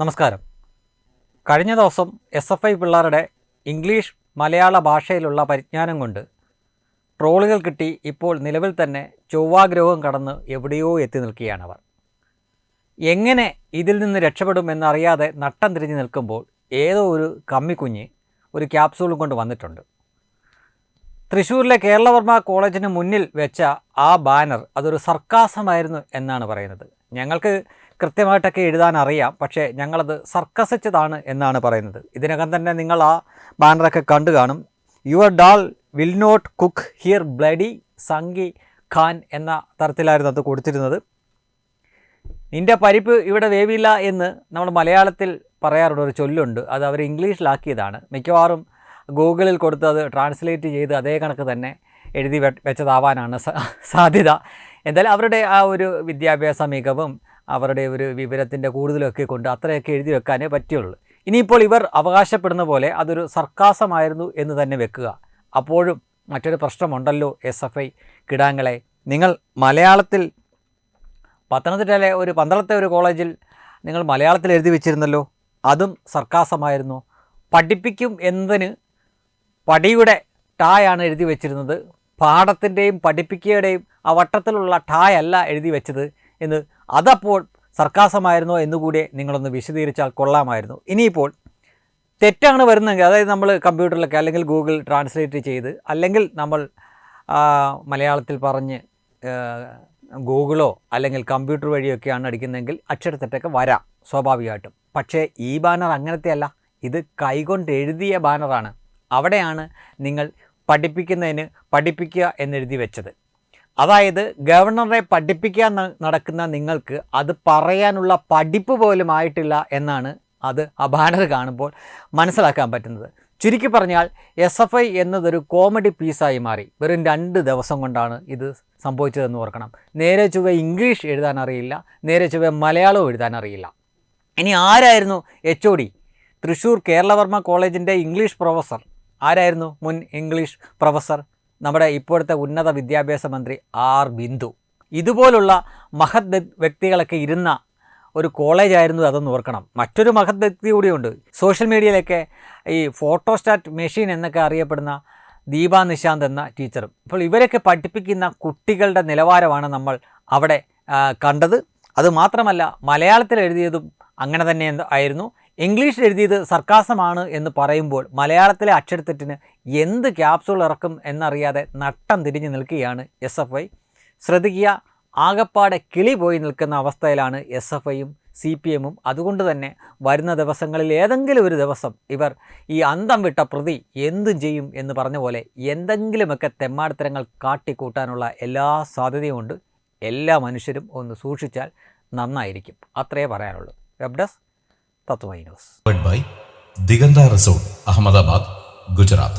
നമസ്കാരം. കഴിഞ്ഞ ദിവസം എസ് എഫ് ഐ പിള്ളേരുടെ ഇംഗ്ലീഷ് മലയാള ഭാഷയിലുള്ള പരിജ്ഞാനം കൊണ്ട് ട്രോളുകൾ കിട്ടി ഇപ്പോൾ നിലവിൽ തന്നെ ചൊവ്വാഗ്രഹവും കടന്ന് എവിടെയോ എത്തി നിൽക്കുകയാണ് അവർ. എങ്ങനെ ഇതിൽ നിന്ന് രക്ഷപ്പെടും എന്നറിയാതെ നട്ടം തിരിഞ്ഞ് നിൽക്കുമ്പോൾ ഏതോ ഒരു കമ്മിക്കുഞ്ഞ് ഒരു ക്യാപ്സൂളും കൊണ്ട് വന്നിട്ടുണ്ട്. തൃശ്ശൂരിലെ കേരളവർമ്മ കോളേജിന് മുന്നിൽ വെച്ച ആ ബാനർ അതൊരു സർക്കാസമായിരുന്നു എന്നാണ് പറയുന്നത്. ഞങ്ങൾക്ക് കൃത്യമായിട്ടൊക്കെ എഴുതാൻ അറിയാം പക്ഷേ ഞങ്ങളത് സർക്കസിച്ചതാണ് എന്നാണ് പറയുന്നത്. ഇതിനകം തന്നെ നിങ്ങൾ ആ ബാനറൊക്കെ കണ്ടു കാണും. Your dal will not cook here bloody Sanghi Khan എന്ന തരത്തിലായിരുന്നു അത് കൊടുത്തിരുന്നത്. നിന്റെ പരിപ്പ് ഇവിടെ വേവില്ല എന്ന് നമ്മൾ മലയാളത്തിൽ പറയാറുള്ള ഒരു ചൊല്ലുണ്ട്. അത് അവർ ഇംഗ്ലീഷിലാക്കിയതാണ്. മിക്കവാറും ഗൂഗിളിൽ കൊടുത്തത് അത് ട്രാൻസ്ലേറ്റ് ചെയ്ത് അതേ കണക്ക് തന്നെ എഴുതി വെച്ചതാവാനാണ് സാധ്യത. എന്തായാലും അവരുടെ ആ ഒരു വിദ്യാഭ്യാസ മികവും അവരുടെ ഒരു വിവരത്തിന്റെ കൂടുതലൊക്കെ കൊണ്ട് അത്രയൊക്കെ എഴുതി വെക്കാനേ പറ്റുള്ളൂ. ഇനിയിപ്പോൾ ഇവർ അവകാശപ്പെടുന്ന പോലെ അതൊരു സർക്കാസമായിരുന്നു എന്ന് തന്നെ വെക്കുക. അപ്പോഴും മറ്റൊരു പ്രശ്നമുണ്ടല്ലോ എസ് എഫ് ഐ കിടാങ്ങളെ. നിങ്ങൾ മലയാളത്തിൽ പത്തനംതിട്ടയിലെ ഒരു പന്തളത്തെ ഒരു കോളേജിൽ നിങ്ങൾ മലയാളത്തിൽ എഴുതി വെച്ചിരുന്നല്ലോ അതും സർക്കാസമായിരുന്നു. പഠിപ്പിക്കും എന്നതിന് പടിയുടെ ടായാണ് എഴുതി വെച്ചിരുന്നത്. പാഠത്തിന്റെയും പഠിപ്പിക്കുകയുടെയും ആ വട്ടത്തിലുള്ള ടായല്ല എഴുതി വെച്ചത് എന്ന് അതപ്പോൾ സർക്കാസമായിരുന്നോ എന്നുകൂടി നിങ്ങളൊന്ന് വിശദീകരിച്ചാൽ കൊള്ളാമായിരുന്നു. ഇനിയിപ്പോൾ തെറ്റാണ് വരുന്നതെങ്കിൽ അതായത് നമ്മൾ കമ്പ്യൂട്ടറിലൊക്കെ അല്ലെങ്കിൽ ഗൂഗിൾ ട്രാൻസ്ലേറ്റ് ചെയ്ത് അല്ലെങ്കിൽ നമ്മൾ മലയാളത്തിൽ പറഞ്ഞ് ഗൂഗിളോ അല്ലെങ്കിൽ കമ്പ്യൂട്ടർ വഴിയൊക്കെയാണ് അടിക്കുന്നതെങ്കിൽ അക്ഷരത്തെറ്റൊക്കെ വരാം സ്വാഭാവികമായിട്ടും. പക്ഷേ ഈ ബാനർ അങ്ങനത്തെ അല്ല ഇത് കൈകൊണ്ട് എഴുതിയ ബാനറാണ്. അവിടെയാണ് നിങ്ങൾ പഠിപ്പിക്കുന്നതിന് പഠിപ്പിക്കുക എന്നെഴുതി വെച്ചത്. അതായത് ഗവർണറെ പഠിപ്പിക്കാൻ നടക്കുന്ന നിങ്ങൾക്ക് അത് പറയാനുള്ള പഠിപ്പ് പോലും ആയിട്ടില്ല എന്നാണ് അത് ആ ബാനർ കാണുമ്പോൾ മനസ്സിലാക്കാൻ പറ്റുന്നത്. ചുരുക്കി പറഞ്ഞാൽ എസ് എഫ് ഐ എന്നതൊരു കോമഡി പീസായി മാറി. വെറും രണ്ട് ദിവസം കൊണ്ടാണ് ഇത് സംഭവിച്ചതെന്ന് ഓർക്കണം. നേരെ ചുവ ഇംഗ്ലീഷ് എഴുതാൻ അറിയില്ല. നേരെ ചുവ മലയാളവും എഴുതാൻ അറിയില്ല. ഇനി ആരായിരുന്നു H O D? Thrissur Kerala Varma കോളേജിന്റെ ഇംഗ്ലീഷ് പ്രൊഫസർ. ആരായിരുന്നു മുൻ ഇംഗ്ലീഷ് പ്രൊഫസർ? നമ്മുടെ ഇപ്പോഴത്തെ ഉന്നത വിദ്യാഭ്യാസ മന്ത്രി ആർ ബിന്ദു. ഇതുപോലുള്ള മഹത് വ്യക്തികളൊക്കെ ഇരുന്ന ഒരു കോളേജായിരുന്നു അതെന്ന് ഓർക്കണം. മറ്റൊരു മഹത് വ്യക്തി കൂടിയുണ്ട് സോഷ്യൽ മീഡിയയിലൊക്കെ ഈ ഫോട്ടോസ്റ്റാറ്റ് മെഷീൻ എന്നൊക്കെ അറിയപ്പെടുന്ന ദീപ നിശാന്ത് എന്ന ടീച്ചറും. അപ്പോൾ ഇവരൊക്കെ പഠിപ്പിക്കുന്ന കുട്ടികളുടെ നിലവാരമാണ് നമ്മൾ അവിടെ കണ്ടത്. അതുമാത്രമല്ല മലയാളത്തിൽ എഴുതിയതും അങ്ങനെ തന്നെ ആയിരുന്നു. ഇംഗ്ലീഷിൽ എഴുതിയത് സർക്കാസമാണ് എന്ന് പറയുമ്പോൾ മലയാളത്തിലെ അക്ഷരത്തെറ്റിന് എന്ത് ക്യാപ്സൂൾ ഇറക്കും എന്നറിയാതെ നട്ടം തിരിഞ്ഞു നിൽക്കുകയാണ് എസ് എഫ് ഐ. ശ്രദ്ധിക്കുക ആകപ്പാടെ കിളി പോയി നിൽക്കുന്ന അവസ്ഥയിലാണ് എസ് എഫ് ഐയും സി പി എമ്മും. അതുകൊണ്ട് തന്നെ വരുന്ന ദിവസങ്ങളിൽ ഏതെങ്കിലും ഒരു ദിവസം ഇവർ ഈ അന്തം വിട്ട പ്രതി എന്തും ചെയ്യും എന്ന് പറഞ്ഞ പോലെ എന്തെങ്കിലുമൊക്കെ തെമ്മാടിത്തരങ്ങൾ കാട്ടിക്കൂട്ടാനുള്ള എല്ലാ സാധ്യതയുമുണ്ട്. എല്ലാ മനുഷ്യരും ഒന്ന് സൂക്ഷിച്ചാൽ നന്നായിരിക്കും. അത്രേ പറയാനുള്ളൂ. Web desk Tatwamayi news powered by Diganta Resort, Ahmedabad, Gujarat.